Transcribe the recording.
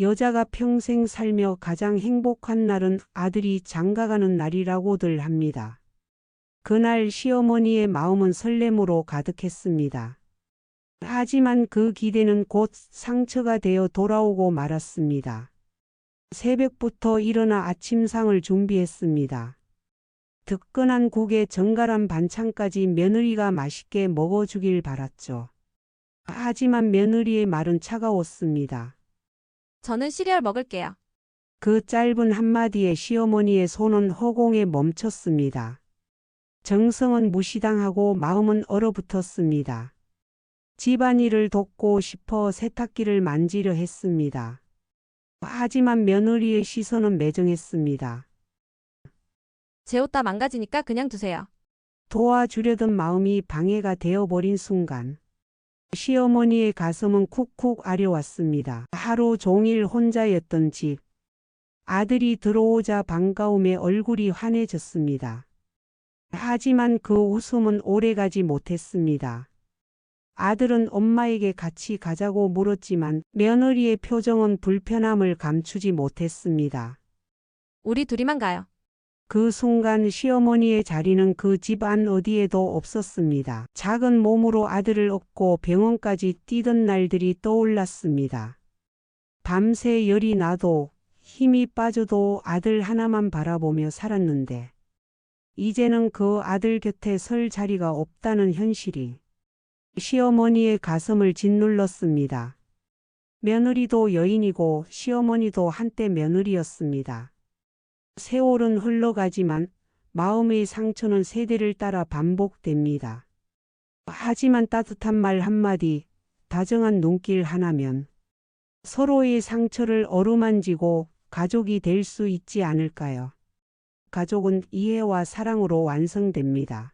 여자가 평생 살며 가장 행복한 날은 아들이 장가가는 날이라고들 합니다. 그날 시어머니의 마음은 설렘으로 가득했습니다. 하지만 그 기대는 곧 상처가 되어 돌아오고 말았습니다. 새벽부터 일어나 아침상을 준비했습니다. 뜨끈한 국에 정갈한 반찬까지 며느리가 맛있게 먹어주길 바랐죠. 하지만 며느리의 말은 차가웠습니다. 저는 시리얼 먹을게요. 그 짧은 한마디에 시어머니의 손은 허공에 멈췄습니다. 정성은 무시당하고 마음은 얼어붙었습니다. 집안일을 돕고 싶어 세탁기를 만지려 했습니다. 하지만 며느리의 시선은 매정했습니다. 제 옷 다 망가지니까 그냥 두세요. 도와주려던 마음이 방해가 되어버린 순간 시어머니의 가슴은 쿡쿡 아려왔습니다. 하루 종일 혼자였던 집. 아들이 들어오자 반가움에 얼굴이 환해졌습니다. 하지만 그 웃음은 오래가지 못했습니다. 아들은 엄마에게 같이 가자고 물었지만 며느리의 표정은 불편함을 감추지 못했습니다. 우리 둘이만 가요. 그 순간 시어머니의 자리는 그 집 안 어디에도 없었습니다. 작은 몸으로 아들을 업고 병원까지 뛰던 날들이 떠올랐습니다. 밤새 열이 나도 힘이 빠져도 아들 하나만 바라보며 살았는데 이제는 그 아들 곁에 설 자리가 없다는 현실이 시어머니의 가슴을 짓눌렀습니다. 며느리도 여인이고 시어머니도 한때 며느리였습니다. 세월은 흘러가지만 마음의 상처는 세대를 따라 반복됩니다. 하지만 따뜻한 말 한마디, 다정한 눈길 하나면 서로의 상처를 어루만지고 가족이 될 수 있지 않을까요? 가족은 이해와 사랑으로 완성됩니다.